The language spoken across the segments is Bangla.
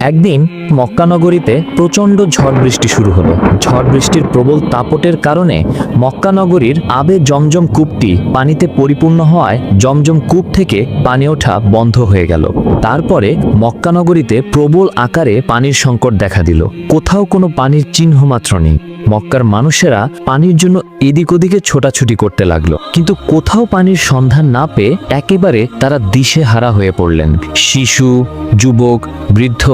একদিন মক্কানগরীতে প্রচণ্ড ঝড় বৃষ্টি শুরু হলো। ঝড় বৃষ্টির প্রবল তাপটের কারণে মক্কানগরীর আবে জমজম কূপটি পানিতে পরিপূর্ণ হওয়ায় জমজম কূপ থেকে পানি ওঠা বন্ধ হয়ে গেল। তারপরে মক্কানগরীতে প্রবল আকারে পানির সংকট দেখা দিল। কোথাও কোনো পানির চিহ্ন মাত্র নেই। মক্কার মানুষেরা পানির জন্য এদিক ওদিকে ছোটাছুটি করতে লাগল। কিন্তু কোথাও পানির সন্ধান না পেয়ে একেবারে তারা দিশে হারা হয়ে পড়লেন। শিশু, যুবক, বৃদ্ধ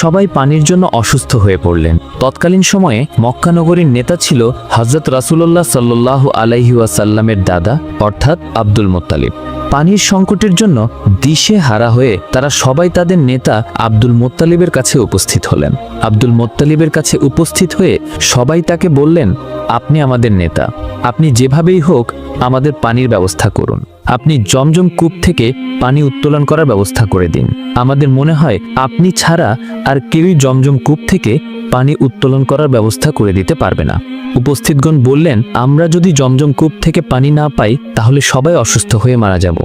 সবাই পানির জন্য অসুস্থ হয়ে পড়লেন। তৎকালীন সময়ে মক্কানগরীর নেতা ছিল হজরত রাসুল্লাহ সাল্লাহ আলাইহি ওয়াসাল্লামের দাদা, অর্থাৎ আব্দুল মোত্তালিব। পানির সংকটের জন্য দিশে হারা হয়ে তারা সবাই তাদের নেতা আব্দুল মোত্তালিবের কাছে উপস্থিত হলেন। আব্দুল মোত্তালিবের কাছে উপস্থিত হয়ে সবাই তাকে বললেন, আপনি আমাদের নেতা। আপনি যেভাবেই হোক আমাদের পানির ব্যবস্থা করুন। আপনি জমজম কূপ থেকে পানি উত্তোলন করার ব্যবস্থা করে দিন। আমাদের মনে হয় আপনি ছাড়া আর কেউই জমজম কূপ থেকে পানি উত্তোলন করার ব্যবস্থা করে দিতে পারবে না। উপস্থিতগণ বললেন, আমরা যদি জমজম কূপ থেকে পানি না পাই, তাহলে সবাই অসুস্থ হয়ে মারা যাব।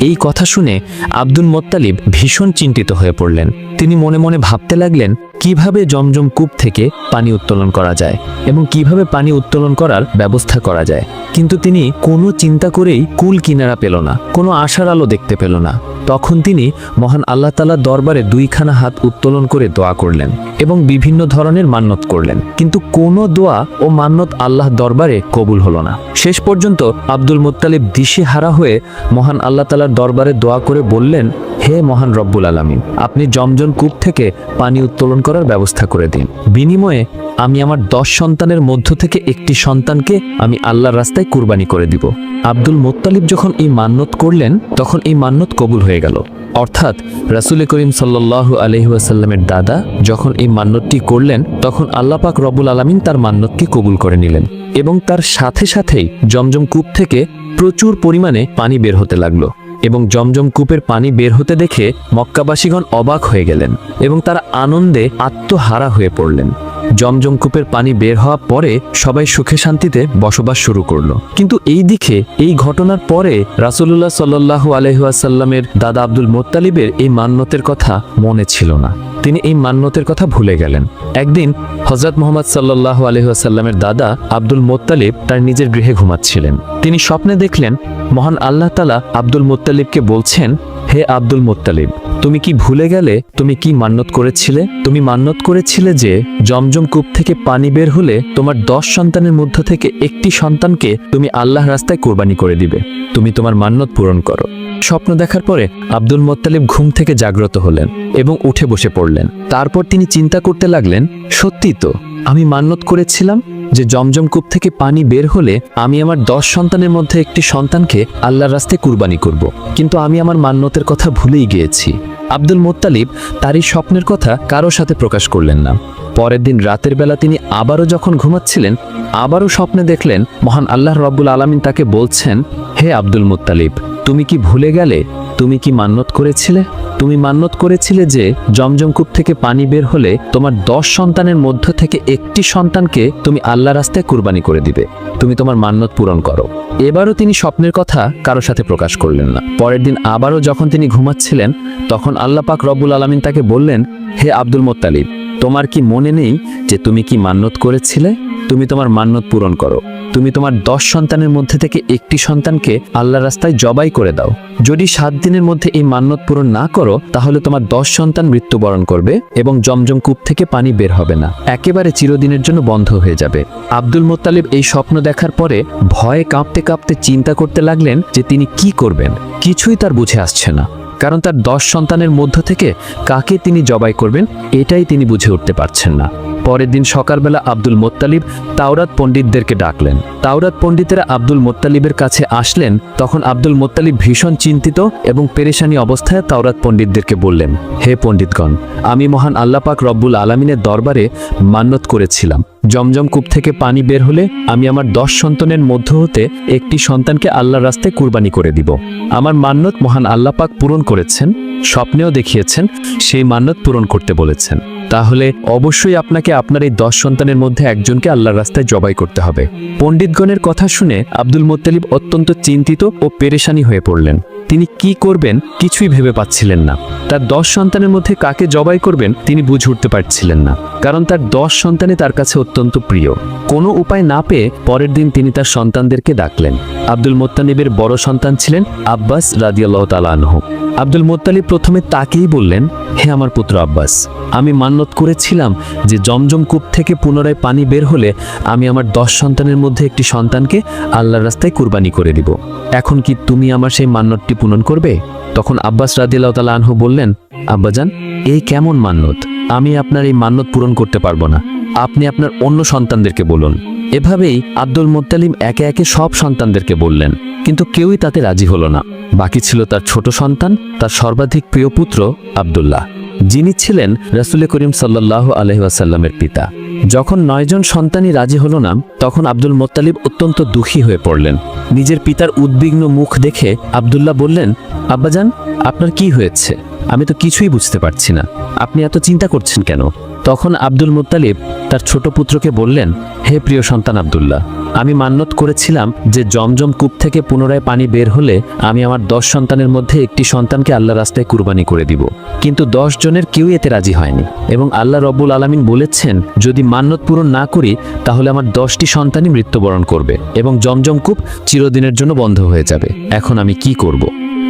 এই কথা শুনে আব্দুল মোত্তালিব ভীষণ চিন্তিত হয়ে পড়লেন। তিনি মনে মনে ভাবতে লাগলেন কীভাবে জমজম কূপ থেকে পানি উত্তোলন করা যায় এবং কীভাবে পানি উত্তোলন করার ব্যবস্থা করা যায়। কিন্তু তিনি কোনো চিন্তা করেই কুল কিনারা পেল না, কোনো আশার আলো দেখতে পেল না। তখন তিনি মহান আল্লাহ তালার দরবারে দুইখানা হাত উত্তোলন করে দোয়া করলেন এবং বিভিন্ন ধরনের মান্যত করলেন। কিন্তু কোনো দোয়া ও মান্যত আল্লাহ দরবারে কবুল হলো না। শেষ পর্যন্ত আব্দুল মুত্তালিব দিশে হারা হয়ে মহান আল্লাহ তালার দরবারে দোয়া করে বললেন হে মহান রব্বুল আলামিন, আপনি জমজন কূপ থেকে পানি উত্তোলন করার ব্যবস্থা করে দিন। বিনিময়ে আমি আমার দশ সন্তানের মধ্য থেকে একটি সন্তানকে আমি আল্লাহর রাস্তায় কুরবানি করে দিব। আব্দুল মোত্তালিব যখন এই মান্যত করলেন, তখন এই মান্যত কবুল হয়ে গেল। অর্থাৎ রাসুল করিম সাল্লাল্লাহু আলহিহাসাল্লামের দাদা যখন এই মান্যতটি করলেন, তখন আল্লাহ পাক রব্বুল আলামিন তার মান্যতকে কবুল করে নিলেন এবং তার সাথে সাথেই জমজম কূপ থেকে প্রচুর পরিমাণে পানি বের হতে লাগল। এবং জমজম কূপের পানি বের হতে দেখে মক্কাবাসীগণ অবাক হয়ে গেলেন এবং তারা আনন্দে আত্মহারা হয়ে পড়লেন। জমজম কূপের পানি বের হওয়ার পরে সবাই সুখে শান্তিতে বসবাস শুরু করল। কিন্তু এই দিকে এই ঘটনার পরে রাসুলুল্লাহ সাল্লাহ আলহাসাল্লামের দাদা আব্দুল মোত্তালিবের এই মান্যতের কথা মনে ছিল না। তিনি এই মান্যতের কথা ভুলে গেলেন। একদিন হজরত মোহাম্মদ সাল্লাহ আলহাসাল্লামের দাদা আব্দুল মোত্তালিব তার নিজের গৃহে ঘুমাচ্ছিলেন। তিনি স্বপ্নে দেখলেন মহান আল্লাহ তালা আব্দুল মোত্তালিবকে বলছেন, হে আব্দুল মোত্তালিব তুমি কি ভুলে গেলে? তুমি কি মান্যত করেছিলে? তুমি মান্যত করেছিলে যে, জমজম কূপ থেকে পানি বের হলে তোমার দশ সন্তানের মধ্য থেকে একটি সন্তানকে তুমি আল্লাহ রাস্তায় কোরবানি করে দিবে। তুমি তোমার মান্যত পূরণ করো। স্বপ্ন দেখার পরে আব্দুল মোত্তালিব ঘুম থেকে জাগ্রত হলেন এবং উঠে বসে পড়লেন। তারপর তিনি চিন্তা করতে লাগলেন, সত্যি তো, আমি মান্যত করেছিলাম যে, জমজম কূপ থেকে পানি বের হলে আমি আমার দশ সন্তানের মধ্যে একটি সন্তানকে আল্লাহর রাস্তায় কুরবানি করব। কিন্তু আমি আমার মান্যতের কথা ভুলেই গিয়েছি। আব্দুল মোত্তালিব তার এই স্বপ্নের কথা কারও সাথে প্রকাশ করলেন না। পরের দিন রাতের বেলা তিনি আবারও যখন ঘুমাচ্ছিলেন, আবারও স্বপ্নে দেখলেন মহান আল্লাহ রব্বুল আলমিন তাকে বলছেন, হে আব্দুল মুত্তালিব, তুমি কি ভুলে গেলে? তুমি কি মান্যত করেছিলে? তুমি মান্যত করেছিলে যে, জমজম কূপ থেকে পানি বের হলে তোমার দশ সন্তানের মধ্য থেকে একটি সন্তানকে তুমি আল্লাহ রাস্তায় কুরবানি করে দিবে। তুমি তোমার মান্যত পূরণ করো। এবারও তিনি স্বপ্নের কথা কারও সাথে প্রকাশ করলেন না। পরের দিন আবারও যখন তিনি ঘুমাচ্ছিলেন, তখন আল্লাহ পাক রব্বুল আলমিন তাকে বললেন, হে আব্দুল মোত্তালিব, তোমার কি মনে নেই যে তুমি কি মান্যত করেছিলে? তুমি তোমার মান্যত পূরণ করো। তুমি তোমার দশ সন্তানের মধ্যে থেকে একটি সন্তানকে আল্লাহ রাস্তায় জবাই করে দাও। যদি সাত দিনের মধ্যে এই মান্যত পূরণ না করো, তাহলে তোমার দশ সন্তান মৃত্যুবরণ করবে এবং জমজম কূপ থেকে পানি বের হবে না। একেবারে চিরদিনের জন্য বন্ধ হয়ে যাবে। আব্দুল মোত্তালিব এই স্বপ্ন দেখার পরে ভয়ে কাঁপতে কাঁপতে চিন্তা করতে লাগলেন যে তিনি কি করবেন। কিছুই তার বুঝে আসছে না। কারণ তার দশ সন্তানের মধ্য থেকে কাকে তিনি জবাই করবেন, এটাই তিনি বুঝে উঠতে পারছেন না। পরের দিন সকালবেলা আব্দুল মোত্তালিব তাওরাত পণ্ডিতদেরকে ডাকলেন। তাওরাত পণ্ডিতেরা আব্দুল মোত্তালিবের কাছে আসলেন, তখন আব্দুল মোত্তালিব ভীষণ চিন্তিত এবং পেরেশানি অবস্থায় তাওরাত পণ্ডিতদেরকে বললেন, হে পণ্ডিতগণ, আমি মহান আল্লাপাক রব্বুল আলমিনের দরবারে মান্যত করেছিলাম। জমজম কূপ থেকে পানি বের হলে আমি আমার দশ সন্তানের মধ্য হতে একটি সন্তানকে আল্লাহর রাস্তায় কুরবানি করে দিব। আমার মান্যত মহান আল্লাপাক পূরণ করেছেন, স্বপ্নেও দেখিয়েছেন, সেই মান্যত পূরণ করতে বলেছেন। তাহলে অবশ্যই আপনাকে আপনার এই দশ সন্তানের মধ্যে একজনকে আল্লাহর রাস্তায় জবাই করতে হবে। পণ্ডিতগণের কথা শুনে আব্দুল মোত্তালিব অত্যন্ত চিন্তিত ও পেরেশানি হয়ে পড়লেন। তিনি কি করবেন কিছুই ভেবে পাচ্ছিলেন না। তার দশ সন্তানের মধ্যে কাকে জবাই করবেন তিনি বুঝে উঠতে পারছিলেন না। কারণ তার দশ সন্তানে তার কাছে অত্যন্ত প্রিয়। কোনো উপায় না পেয়ে পরের দিন তিনি তার সন্তানদেরকে ডাকলেন। আব্দুল মোত্তানিবের বড় সন্তান ছিলেন আব্বাস রাদিয়াল্লাহ তালা আনহু। আব্দুল মোত্তালিব প্রথমে তাকেই বললেন, হে আমার পুত্র আব্বাস, আমি মান্যত করেছিলাম যে জমজম কূপ থেকে পুনরায় পানি বের হলে আমি আমার দশ সন্তানের মধ্যে একটি সন্তানকে আল্লাহর রাস্তায় কুরবানি করে দিব। এখন কি তুমি আমার সেই মান্যতটি পূরণ করবে? তখন আব্বাস রাদিল্লাহ তালা আনহু বললেন, আব্বাজান, এই কেমন মান্যত? আমি আপনার এই মান্যত পূরণ করতে পারব না। আপনি আপনার অন্য সন্তানদেরকে বলুন। এভাবেই আব্দুল মোত্তালিম একে একে সব সন্তানদেরকে বললেন, কিন্তু কেউই তাতে রাজি হলো না। বাকি ছিল তার ছোট সন্তান, তার সর্বাধিক প্রিয় পুত্র আব্দুল্লাহ, যিনি ছিলেন রাসুল করিম সাল্লাহ আলহিহাসাল্লামের পিতা। যখন নয়জন সন্তানই রাজি হল না, তখন আব্দুল মোত্তালিব অত্যন্ত দুঃখী হয়ে পড়লেন। নিজের পিতার উদ্বিগ্ন মুখ দেখে আব্দুল্লাহ বললেন, আব্বাজান, আপনার কি হয়েছে? আমি তো কিছুই বুঝতে পারছি না। আপনি এত চিন্তা করছেন কেন? তখন আব্দুল মুত্তালিব তার ছোট পুত্রকে বললেন, হে প্রিয় সন্তান আবদুল্লাহ, আমি মান্যত করেছিলাম যে জমজম কূপ থেকে পুনরায় পানি বের হলে আমি আমার দশ সন্তানের মধ্যে একটি সন্তানকে আল্লাহ রাস্তায় কুরবানি করে দিব কিন্তু দশ জনের কেউ এতে রাজি হয়নি এবং আল্লাহ রব্বুল আলমিন বলেছেন, যদি মান্যত পূরণ না করি, তাহলে আমার দশটি সন্তানই মৃত্যুবরণ করবে এবং জমজম কূপ চিরদিনের জন্য বন্ধ হয়ে যাবে এখন আমি কি করব।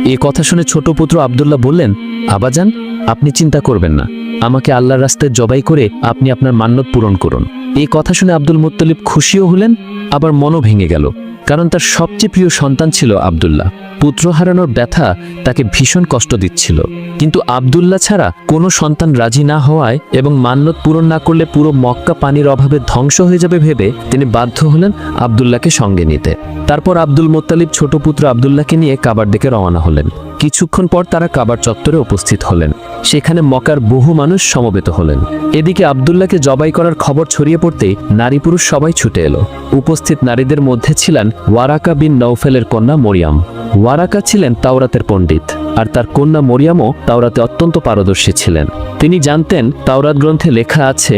এ কথা শুনে ছোট পুত্র আবদুল্লাহ বললেন, আবাজান, আপনি চিন্তা করবেন না। আমাকে আল্লাহর রাস্তায় জবাই করে আপনি আপনার মান্যত পূরণ করুন। এই কথা শুনে আব্দুল মুত্তলিব খুশিও হলেন, আবার মনও ভেঙে গেল। কারণ তার সবচেয়ে প্রিয় সন্তান ছিল আবদুল্লাহ। পুত্র হারানোর ব্যথা তাকে ভীষণ কষ্ট দিচ্ছিল। কিন্তু আবদুল্লাহ ছাড়া কোনো সন্তান রাজি না হওয়ায় এবং মান্যত পূরণ না করলে পুরো মক্কা পানির অভাবে ধ্বংস হয়ে যাবে ভেবে তিনি বাধ্য হলেন আবদুল্লাহকে সঙ্গে নিতে। তারপর আব্দুল মোত্তালিব ছোট পুত্র আবদুল্লাহকে নিয়ে কাবার দিকে রওনা হলেন। কিছুক্ষণ পর তারা কাবার চত্বরে উপস্থিত হলেন। সেখানে মকার বহু মানুষ সমবেত হলেন। এদিকে আব্দুল্লাহকে জবাই করার খবর ছড়িয়ে পড়তেই নারী পুরুষ সবাই ছুটে এলো। উপস্থিত নারীদের মধ্যে ছিলেন ওয়ারাকা বিন নৌফেলের কন্যা মরিয়াম। ওয়ারাকা ছিলেন তাওরাতের পণ্ডিত, আর তার কন্যা মরিয়ামও তাওরাতে অত্যন্ত পারদর্শী ছিলেন। তিনি জানতেন তাওরাত গ্রন্থে লেখা আছে,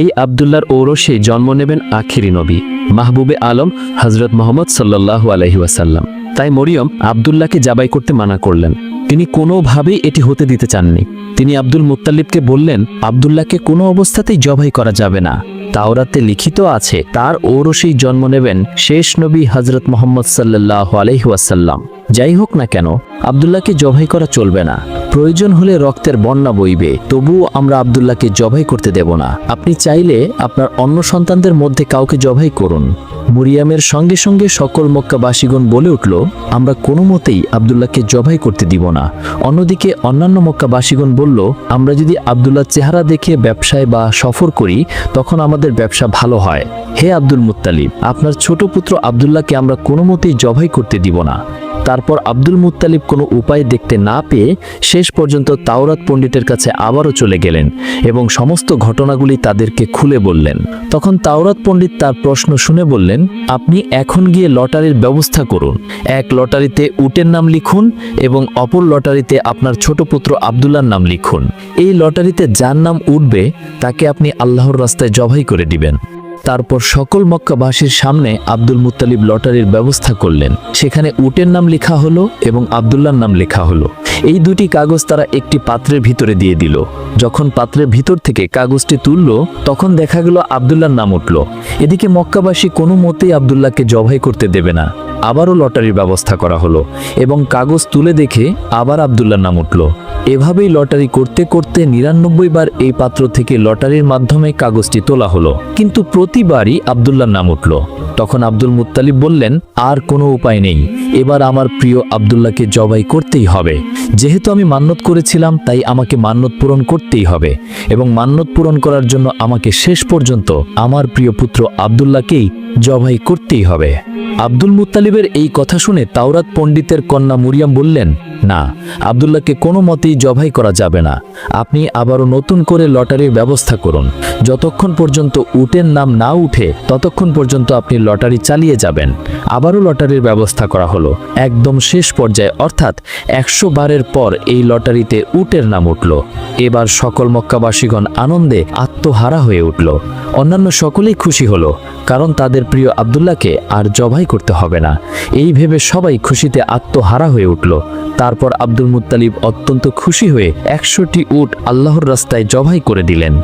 এই আবদুল্লার ঔরসেই জন্ম নেবেন আখিরি নবী, মাহবুবে আলম হজরত মোহাম্মদ সাল্লাহু আলহি ওয়াসাল্লাম। তাই মরিয়ম আবদুল্লাহকে জাবাই করতে মানা করলেন। তিনি কোনোভাবেই এটি হতে দিতে চাননি। তিনি আব্দুল মুত্তালিবকে বললেন, আবদুল্লাহকে কোনো অবস্থাতেই জবাই করা যাবে না। তাওরাতে লিখিত আছে, তার ঔরসেই জন্ম নেবেন শেষ নবী হজরত মোহাম্মদ সাল্লাহ আলহিহাসাল্লাম যাই হোক না কেন, আবদুল্লাহকে জবাই করা চলবে না। প্রয়োজন হলে রক্তের বন্যা বইবে, তবুও আমরা আবদুল্লাহকে জবাই করতে দেব না। আপনি চাইলে আপনার অন্য সন্তানদের মধ্যে কাউকে জবাই করুন। মুরিয়ামের সঙ্গে সঙ্গে সকল মক্কাবাসীগণ বলে উঠল, আমরা কোনো মতেই আবদুল্লাহকে জবাই করতে দিব না। অন্যদিকে অন্যান্য মক্কাবাসীগণ বলল, আমরা যদি আবদুল্লাহ চেহারা দেখে ব্যবসায় বা সফর করি, তখন আমাদের ব্যবসা ভালো হয়। হে আব্দুল মুত্তালিব, আপনার ছোট পুত্র আবদুল্লাহকে আমরা কোনো মতেই জবাই করতে দিব না। তারপর আব্দুল মুত্তালিব কোনো উপায় দেখতে না পেয়ে শেষ পর্যন্ত তাওরাত পণ্ডিতের কাছে আবারও চলে গেলেন এবং সমস্ত ঘটনাগুলি তাদেরকে খুলে বললেন। তখন তাওরাত পণ্ডিত তার প্রশ্ন শুনে বললেন, আপনি এখন গিয়ে লটারির ব্যবস্থা করুন। এক লটারিতে উটের নাম লিখুন এবং অপর লটারিতে আপনার ছোট পুত্র আবদুল্লার নাম লিখুন। এই লটারিতে যার নাম উঠবে তাকে আপনি আল্লাহর রাস্তায় জবাই করে দিবেন। তারপর সকল মক্কাবাসীর সামনে আব্দুল মুতালিব লটারির ব্যবস্থা করলেন। সেখানে উটের নাম লেখা হলো এবং আবদুল্লার নাম লেখা হলো। এই দুটি কাগজ তারা একটি পাত্রের ভিতরে দিয়ে দিল। যখন পাত্রের ভিতর থেকে কাগজটি তুলল, তখন দেখা গেল আবদুল্লার নাম উঠল। এদিকে মক্কাবাসী কোনো মতেই আবদুল্লাহকে জবাই করতে দেবে না। আবারও লটারির ব্যবস্থা করা হলো এবং কাগজ তুলে দেখে আবার আবদুল্লার নাম উঠল। এভাবেই লটারি করতে করতে নিরানব্বই বার এই পাত্র থেকে লটারির মাধ্যমে কাগজটি তোলা হলো। কিন্তু প্রতিবারই আবদুল্লার নাম উঠল। তখন আব্দুল মুত্তালিব বললেন, আর কোনো উপায় নেই। এবার আমার প্রিয় আবদুল্লাহকে জবাই করতেই হবে। যেহেতু আমি মান্যত করেছিলাম, তাই আমাকে মান্যত পূরণ করতেই হবে। এবং মান্যত পূরণ করার জন্য আমাকে শেষ পর্যন্ত আমার প্রিয় পুত্র আবদুল্লাহকেই জবাই করতেই হবে। আব্দুল মুত্তালিবের এই কথা শুনে তাওরাত পণ্ডিতের কন্যা মুরিয়াম বললেন, না, আবদুল্লাহকে কোনো মতেই জবাই করা যাবে না। আপনি আবারও নতুন করে লটারির ব্যবস্থা করুন। যতক্ষণ পর্যন্ত উটের নাম না উঠে, ততক্ষণ পর্যন্ত আপনি লটারি চালিয়ে যাবেন। আবারও লটারির ব্যবস্থা করা হলো। একদম শেষ পর্যায়ে, অর্থাৎ একশো বারের পর এই লটারিতে উটের নাম উঠল। এবার সকল মক্কাবাসীগণ আনন্দে আত্মহারা হয়ে উঠল। অন্যান্য সকলেই খুশি হলো, কারণ তাদের প্রিয় আবদুল্লাহকে আর জবাই করতে হবে না। এই ভেবে সবাই খুশিতে আত্মহারা হয়ে উঠল। তারপর আব্দুল মুতালিব অত্যন্ত খুশি হয়ে একশোটি উট আল্লাহর রাস্তায় জবাই করে দিলেন।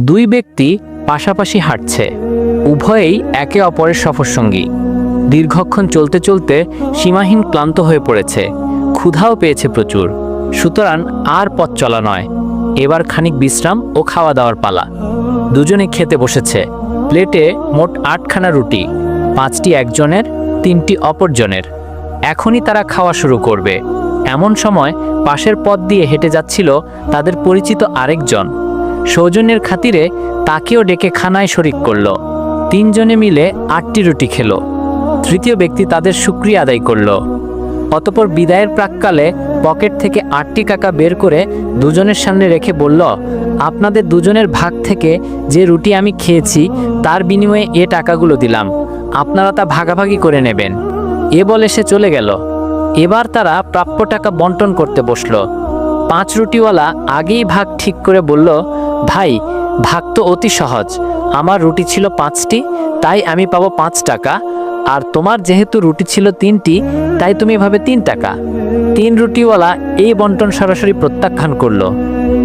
দুই ব্যক্তি পাশাপাশি হাঁটছে। উভয়েই একে অপরের সফরসঙ্গী। দীর্ঘক্ষণ চলতে চলতে সীমাহীন ক্লান্ত হয়ে পড়েছে। ক্ষুধাও পেয়েছে প্রচুর। সুতরাং আর পথ চলা নয়। এবার খানিক বিশ্রাম ও খাওয়া দাওয়ার পালা। দুজনে খেতে বসেছে। প্লেটে মোট আটখানা রুটি, পাঁচটি একজনের, তিনটি অপরজনের। এখনই তারা খাওয়া শুরু করবে। এমন সময় পাশের পথ দিয়ে হেঁটে যাচ্ছিল তাদের পরিচিত আরেকজন। সৌজন্যের খাতিরে তাকেও ডেকে খানায় শরিক করল। তিনজনে মিলে আটটি রুটি খেলো। তৃতীয় ব্যক্তি তাদের সুক্রিয়া আদায় করল। অতপর বিদায়ের প্রাককালে পকেট থেকে আটটি টাকা বের করে দুজনের সামনে রেখে বলল, আপনাদের দুজনের ভাগ থেকে যে রুটি আমি খেয়েছি, তার বিনিময়ে এ টাকাগুলো দিলাম। আপনারা তা ভাগাভাগি করে নেবেন। এ বলে সে চলে গেল। এবার তারা প্রাপ্য টাকা বন্টন করতে বসল। পাঁচ রুটিওয়ালা আগেই ভাগ ঠিক করে বলল, ভাই, ভাগ তো অতি সহজ। আমার রুটি ছিল পাঁচটি, তাই আমি পাবো পাঁচ টাকা। আর তোমার যেহেতু রুটি ছিল তিনটি, তাই তুমি এভাবে তিন টাকা। তিন রুটিওয়ালা এই বন্টন সরাসরি প্রত্যাখ্যান করল।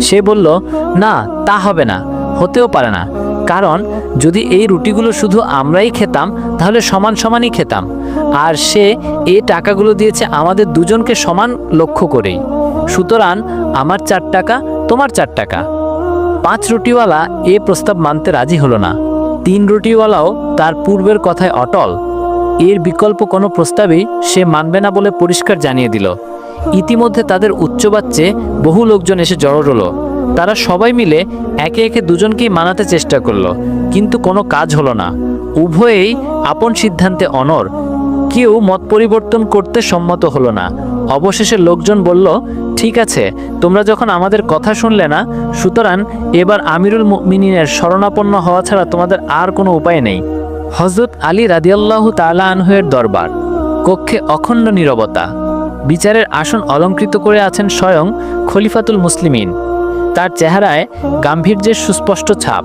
সে বলল, না, তা হবে না, হতেও পারে না। কারণ, যদি এই রুটিগুলো শুধু আমরাই খেতাম, তাহলে সমান সমানই খেতাম। আর সে এই টাকাগুলো দিয়েছে আমাদের দুজনকে সমান লক্ষ্য করেই। সুতরাং, আমার চার টাকা, তোমার চার টাকা। পাঁচ রুটিওয়ালা এ প্রস্তাব মানতে রাজি হলো না। তিন রুটিওয়ালাও তার পূর্বের কথায় অটল। এর বিকল্প কোনো প্রস্তাবেই সে মানবে না বলে পরিষ্কার জানিয়ে দিল। ইতিমধ্যে তাদের উচ্চবাচ্যে বহু লোকজন এসে জড়ো হলো তারা সবাই মিলে একে একে দুজনকেই মানাতে চেষ্টা করল, কিন্তু কোনো কাজ হলো না। উভয়েই আপন সিদ্ধান্তে অনর কেউ মত পরিবর্তন করতে সম্মত হলো না। অবশেষে লোকজন বলল, ঠিক আছে, তোমরা যখন আমাদের কথা শুনলে না, সুতরাং এবার আমিরুল মিনিনের শরণাপন্ন হওয়া ছাড়া তোমাদের আর কোনো উপায় নেই। হজরত আলী রাদিয়াল্লাহ তালা আনহের দরবার। কক্ষে অখণ্ড নীরবতা। বিচারের আসন অলঙ্কৃত করে আছেন স্বয়ং খলিফাতুল মুসলিমিন। তার চেহারায় গাম্ভীর্যের সুস্পষ্ট ছাপ।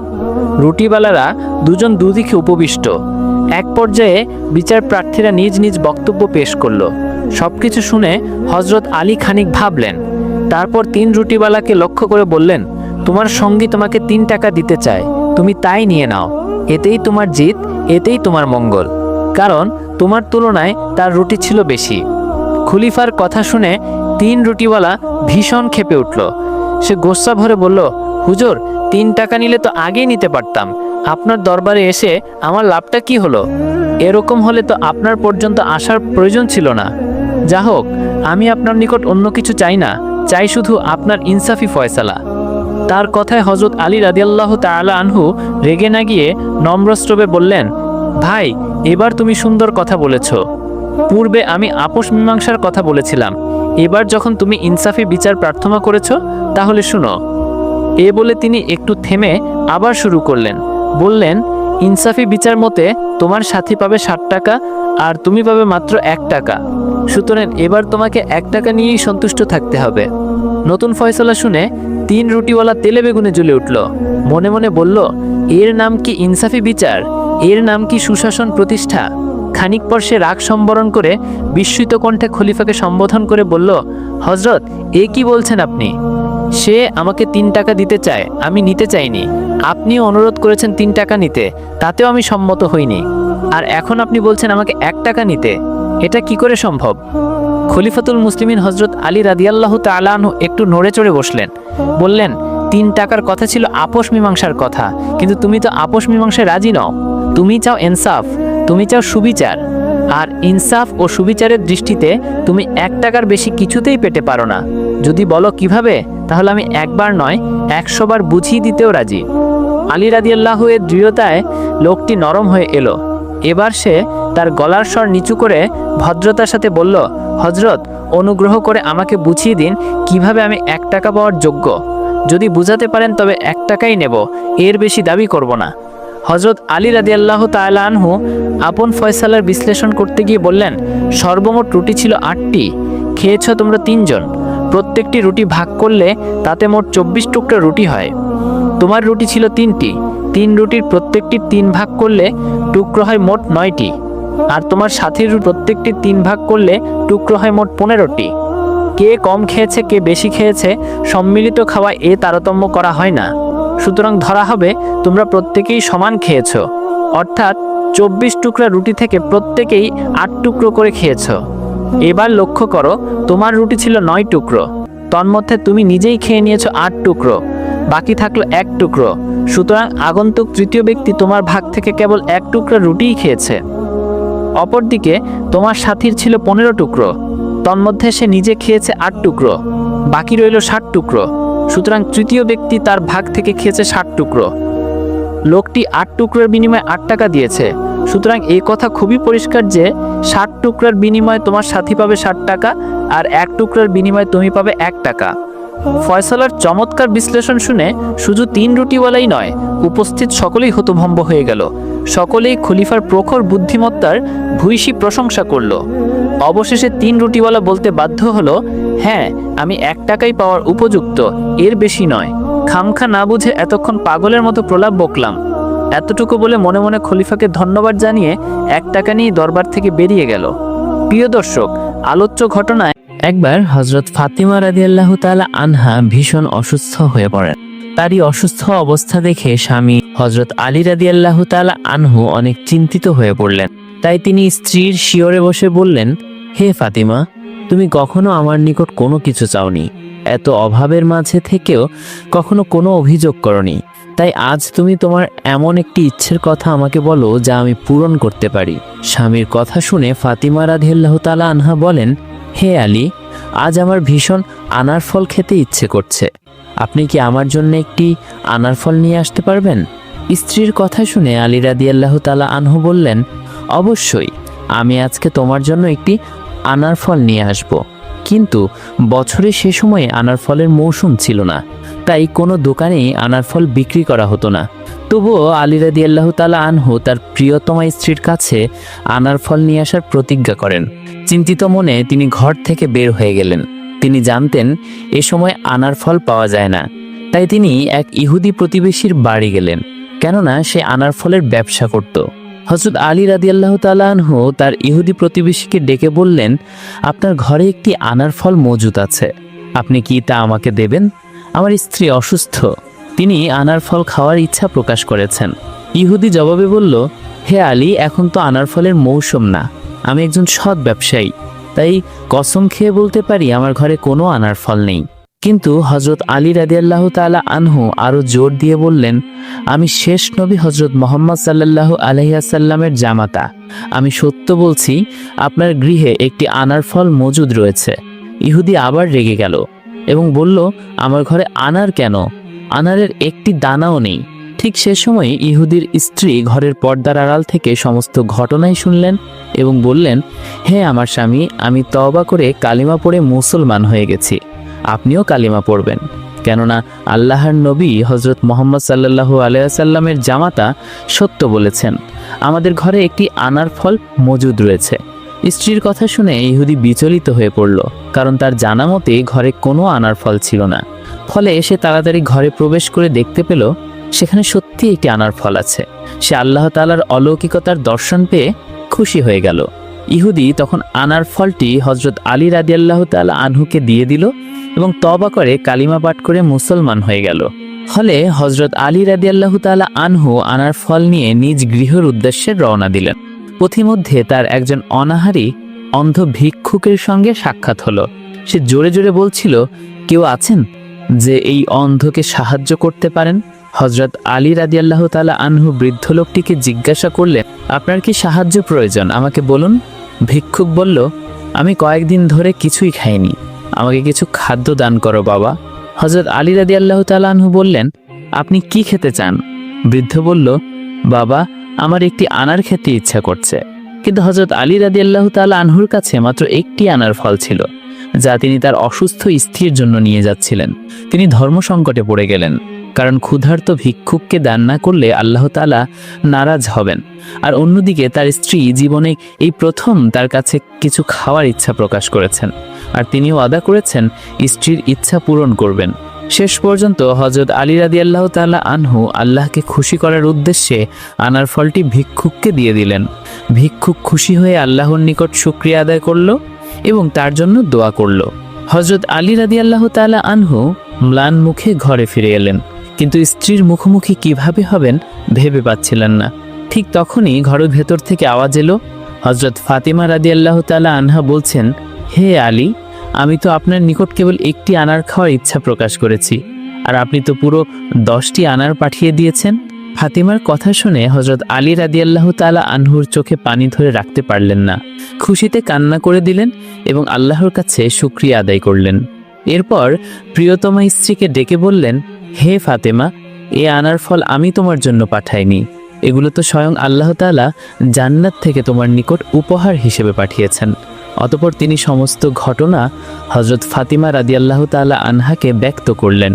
রুটিওয়ালারা দুজন দুদিকে উপবিষ্ট। এক পর্যায়ে বিচার প্রার্থীরা নিজ নিজ বক্তব্য পেশ করল। সবকিছু শুনে হজরত আলী খানিক ভাবলেন। তারপর তিন রুটিওয়ালাকে লক্ষ্য করে বললেন, তোমার সঙ্গী তোমাকে তিন টাকা দিতে চায়। তুমি তাই নিয়ে নাও। এতেই তোমার জিত, এতেই তোমার মঙ্গল। কারণ তোমার তুলনায় তার রুটি ছিল বেশি। খলিফার কথা শুনে তিন রুটিওয়ালা ভীষণ ক্ষেপে উঠল। সে গোস্সা ভরে বলল, হুজুর, তিন টাকা নিলে তো আগেই নিতে পারতাম। আপনার দরবারে এসে আমার লাভটা কি হলো? এরকম হলে তো আপনার পর্যন্ত আসার প্রয়োজন ছিল না। যা হোক আমি আপনার নিকট অন্য কিছু চাই না। চাই শুধু আপনার ইনসাফি ফয়সালা। তার কথায় হজরত আলী রাদিয়াল্লাহ তাআলা আনহু রেগে না গিয়ে নম্রস্রবে বললেন, ভাই, এবার তুমি সুন্দর কথা বলেছ। পূর্বে আমি আপোষ মীমাংসার কথা বলেছিলাম। এবার যখন তুমি ইনসাফি বিচার প্রার্থনা করেছ, তাহলে শুনো। এ বলে তিনি একটু থেমে আবার শুরু করলেন। বললেন, ইনসাফি বিচার মতে তোমার সাথী পাবে ষাট টাকা আর তুমি পাবে মাত্র এক টাকা। সুতরাং এবার তোমাকে এক টাকা নিয়েই সন্তুষ্ট থাকতে হবে। নতুন ফয়সলা শুনে তিন রুটিওয়ালা তেলে বেগুনে জ্বলে উঠল। মনে মনে বলল, এর নাম কি ইনসাফি বিচার? এর নাম কি সুশাসন প্রতিষ্ঠা? খানিক পর সে রাগ সম্বরণ করে বিস্মিত কণ্ঠে খলিফাকে সম্বোধন করে বলল হজরত এ কি বলছেন আপনি? সে আমাকে তিন টাকা দিতে চায়, আমি নিতে চাইনি। আপনিও অনুরোধ করেছেন তিন টাকা নিতে, তাতেও আমি সম্মত হইনি। আর এখন আপনি বলছেন আমাকে এক টাকা নিতে। এটা কি করে সম্ভব? খলিফাতুল মুসলিমিন হজরত আলী রাদিয়াল্লাহ তালাহ একটু নড়ে চড়ে বসলেন। বললেন, তিন টাকার কথা ছিল আপোষ মীমাংসার কথা, কিন্তু তুমি তো আপোষ মীমাংসায় রাজি নও। তুমি চাও ইনসাফ, তুমি চাও সুবিচার। আর ইনসাফ ও সুবিচারের দৃষ্টিতে তুমি এক টাকার বেশি কিছুতেই পেতে পারো না। যদি বলো কীভাবে, তাহলে আমি একবার নয় একশোবার বুঝিয়ে দিতেও রাজি। আলী রাদিয়াল্লাহু এর দৃঢ়তায় লোকটি নরম হয়ে এলো। এবার সে তার গলার স্বর নিচু করে ভদ্রতার সাথে বলল হজরত অনুগ্রহ করে আমাকে বুঝিয়ে দিন কীভাবে আমি এক টাকা পাওয়ার যোগ্য। যদি বুঝাতে পারেন তবে এক টাকাই নেব, এর বেশি দাবি করব না। হজরত আলী রাদি আল্লাহ আনহু আপন ফয়সালার বিশ্লেষণ করতে গিয়ে বললেন, সর্বমোট রুটি ছিল আটটি, খেয়েছ তোমরা তিনজন। প্রত্যেকটি রুটি ভাগ করলে তাতে মোট চব্বিশ টুকরা রুটি হয়। তোমার রুটি ছিল তিনটি, তিন রুটির প্রত্যেকটি তিন ভাগ করলে টুকরো হয় মোট নয়টি, আর তোমার সাথীর প্রত্যেকটি তিন ভাগ করলে টুকরো হয় মোট পনেরোটি। কে কম খেয়েছে, কে বেশি খেয়েছে, সম্মিলিত খাওয়া এ তারতম্য করা হয় না। সুতরাং ধরা হবে, তোমরা প্রত্যেকেই সমান খেয়েছ। অর্থাৎ চব্বিশ টুকরা রুটি থেকে প্রত্যেকেই আট টুকরো করে খেয়েছ। এবার লক্ষ্য করো, তোমার রুটি ছিল নয় টুকরো। তন্মধ্যে তুমি নিজেই খেয়ে নিয়েছো আট টুকরো। বাকি থাকল এক টুকরো। সুতরাং আগন্তুক তৃতীয় ব্যক্তি তোমার ভাগ থেকে কেবল এক টুকরা রুটিই খেয়েছে। অপরদিকে তোমার সাথীর ছিল পনেরো টুকরো। তন্মধ্যে সে নিজে খেয়েছে আট টুকরো। বাকি রইল ষাট টুকরো। সুতরাং তৃতীয় ব্যক্তি তার ভাগ থেকে খেয়েছে ষাট টুকরো। লোকটি আট টুকরোর বিনিময়ে আট টাকা দিয়েছে। সুতরাং এই কথা খুবই পরিষ্কার যে ষাট টুকরার বিনিময়ে তোমার সাথী পাবে ষাট টাকা আর এক টুকরার বিনিময়ে তুমি পাবে এক টাকা। ফয়সালার চমৎকার বিশ্লেষণ শুনে শুধু তিন রুটিওয়ালাই নয়, উপস্থিত সকলেই হতভম্ব হয়ে গেল। সকলেই খলিফার প্রখর বুদ্ধিমত্তার ভূয়সী প্রশংসা করল। অবশেষে তিন রুটিওয়ালা বলতে বাধ্য হলো হ্যাঁ আমি এক টাকাই পাওয়ার উপযুক্ত, এর বেশি নয়। খামখা না বুঝে এতক্ষণ পাগলের মতো প্রলাপ বকলাম এতটুকু বলে মনে মনে খলিফাকে ধন্যবাদ জানিয়ে এক টাকা নিয়ে দরবার থেকে বেরিয়ে গেল। প্রিয় দর্শক, আলোচ্য ঘটনায় একবার হজরত ফাতিমা রাদিয়াল্লাহু তাআলা আনহা ভীষণ অসুস্থ হয়ে পড়েন। তারই অসুস্থ অবস্থা দেখে স্বামী হজরত আলী রাদিয়াল্লাহু তাআলা আনহু অনেক চিন্তিত হয়ে পড়লেন। তাই তিনি স্ত্রীর শিওরে বসে বললেন, হে ফাতিমা, তুমি কখনো আমার নিকট কোনো কিছু চাওনি। এত অভাবের মাঝে থেকেও কখনো কোনো অভিযোগ করনি। তাই আজ তুমি তোমার এমন একটি ইচ্ছের কথা আমাকে বলো যা আমি পূরণ করতে পারি। স্বামীর কথা শুনে ফাতিমা রাদিয়াল্লাহু তালা আনহা বলেন হে আলী, আজ আমার ভীষণ আনার ফল খেতে ইচ্ছে করছে। আপনি কি আমার জন্য একটি আনার ফল নিয়ে আসতে পারবেন? স্ত্রীর কথা শুনে আলী রাদিয়াল্লাহু তালা আনহু বললেন, অবশ্যই, আমি আজকে তোমার জন্য একটি আনার ফল নিয়ে আসব। কিন্তু বছরের সে সময়ে আনার ফলের মৌসুম ছিল না, তাই কোনো দোকানেই আনার ফল বিক্রি করা হতো না। তবুও আলী রাদিয়াল্লাহু তালা আনহু তার প্রিয়তমা স্ত্রীর কাছে আনার ফল নিয়ে আসার প্রতিজ্ঞা করেন। চিন্তিত মনে তিনি ঘর থেকে বের হয়ে গেলেন। তিনি জানতেন, এ সময় আনার ফল পাওয়া যায় না। তাই তিনি এক ইহুদি প্রতিবেশীর বাড়ি গেলেন। কেননা সে আনার ফলের ব্যবসা করত। হজরত আলী রাদিয়াল্লাহু তাআলা আনহু তার ইহুদি প্রতিবেশীকে ডেকে বললেন, আপনার ঘরে একটি আনার ফল মজুদ আছে। আপনি কি তা আমাকে দেবেন? আমার স্ত্রী অসুস্থ তিনি আনার ফল খাওয়ার ইচ্ছা প্রকাশ করেছেন। ইহুদি জবাবে বলল, হে আলী, এখন তো আনার ফলের মৌসুম না। আমি একজন সৎ ব্যবসায়ী, তাই কসম খেয়ে বলতে পারি আমার ঘরে কোনো আনার ফল নেই। কিন্তু হজরত আলী রাদিয়াল্লাহু তাআলা আনহু আরও জোর দিয়ে বললেন, আমি শেষ নবী হজরত মোহাম্মদ সাল্লাল্লাহু আলহিয়াসাল্লামের জামাতা। আমি সত্য বলছি, আপনার গৃহে একটি আনার ফল মজুদ রয়েছে। ইহুদি আবার রেগে গেল এবং বলল, আমার ঘরে আনার কেন? আনারের একটি দানাও নেই। ঠিক সে সময় ইহুদির স্ত্রী ঘরের পর্দার আড়াল থেকে সমস্ত ঘটনাই শুনলেন এবং বললেন, হে আমার স্বামী, আমি তওবা করে কালিমা পড়ে মুসলমান হয়ে গেছি। আপনিও কালিমা পড়বেন। কেননা আল্লাহর নবী হজরত মোহাম্মদ সাল্লাল্লাহু আলাইসাল্লামের জামাতা সত্য বলেছেন, আমাদের ঘরে একটি আনার ফল মজুদ রয়েছে। স্ত্রীর কথা শুনে ইহুদি বিচলিত হয়ে পড়ল, কারণ তার জানা মতে ঘরে কোনো আনার ফল ছিল না। ফলে সে তাড়াতাড়ি ঘরে প্রবেশ করে দেখতে পেল সেখানে সত্যি একটি আনার ফল আছে। সে আল্লাহ তালার অলৌকিকতার দর্শন পেয়ে খুশি হয়ে গেল। ইহুদি তখন আনার ফলটি হজরত আলী রাদিয়াল্লাহ তালা আনহুকে দিয়ে দিল এবং তবা করে কালিমা পাঠ করে মুসলমান হয়ে গেল। ফলে হজরত আলী রাদিয়াল্লাহ তালা আনহু আনার ফল নিয়ে নিজ গৃহের উদ্দেশ্যে রওনা দিলেন। পথিমধ্যে তার একজন অনাহারী অন্ধ ভিক্ষুকের সঙ্গে সাক্ষাৎ হলো। সে জোরে জোরে বলছিল, কেউ আছেন যে এই অন্ধকে সাহায্য করতে পারেন? হজরত আলী রাদিয়াল্লাহ তালা আনহু বৃদ্ধ লোকটিকে জিজ্ঞাসা করলেন, আপনার কি সাহায্য প্রয়োজন? আমাকে বলুন। ভিক্ষুক বলল, আমি কয়েকদিন ধরে কিছুই খাইনি। আমাকে কিছু খাদ্য দান করো বাবা। হজরত আলী রাদি আল্লাহ তালাহু বললেন, আপনি কি খেতে চান? বৃদ্ধ বলল, বাবা, আমার একটি আনার খেতে ইচ্ছা করছে। কিন্তু হজরত আলী রাদি আল্লাহ তাল আনহুর কাছে মাত্র একটি আনার ফল ছিল, যা তিনি তার অসুস্থ স্ত্রীর জন্য নিয়ে যাচ্ছিলেন। তিনি ধর্ম সংকটে পড়ে গেলেন। কারণ ক্ষুধার্ত ভিক্ষুককে দান না করলে আল্লাহ তালা নারাজ হবেন। আর অন্যদিকে তার স্ত্রী জীবনে এই প্রথম তার কাছে কিছু খাওয়ার ইচ্ছা প্রকাশ করেছেন। আর তিনিও আদা করেছেন, স্ত্রীর ইচ্ছা পূরণ করবেন। শেষ পর্যন্ত হজরত আলী রাদি আল্লাহ তাল্লাহ আনহু আল্লাহকে খুশি করার উদ্দেশ্যে আনার ফলটি ভিক্ষুককে দিয়ে দিলেন। ভিক্ষুক খুশি হয়ে আল্লাহর নিকট শুক্রিয়া আদায় করল এবং তার জন্য দোয়া করল। হজরত আলী রাদি আল্লাহ তাল্লাহ আনহু ম্লান মুখে ঘরে ফিরে এলেন। কিন্তু স্ত্রীর মুখোমুখি কীভাবে হবেন ভেবে পাচ্ছিলেন না। ঠিক তখনই ঘরের ভেতর থেকে আওয়াজ এলো। হজরত ফাতিমা রাদি আল্লাহ তালা আনহা বলছেন, হে আলী, আমি তো আপনার নিকট কেবল একটি আনার খাওয়ার ইচ্ছা প্রকাশ করেছি। আর আপনি তো পুরো দশটি আনার পাঠিয়ে দিয়েছেন? ফাতিমার কথা শুনে হজরত আলী রাদি আল্লাহ তালা আনহুর চোখে পানি ধরে রাখতে পারলেন না। খুশিতে কান্না করে দিলেন এবং আল্লাহর কাছে শুক্রিয়া আদায় করলেন। এরপর প্রিয়তমা স্ত্রীকে ডেকে বললেন, হে ফাতেমা, এ আনার ফল আমি তোমার জন্য পাঠাইনি। এগুলো তো স্বয়ং আল্লাহ তালা জান্নাত থেকে তোমার নিকট উপহার হিসেবে পাঠিয়েছেন। অতপর তিনি সমস্ত ঘটনা হজরত ফাতিমা রাদিয়াল্লাহ তালা আনহাকে ব্যক্ত করলেন।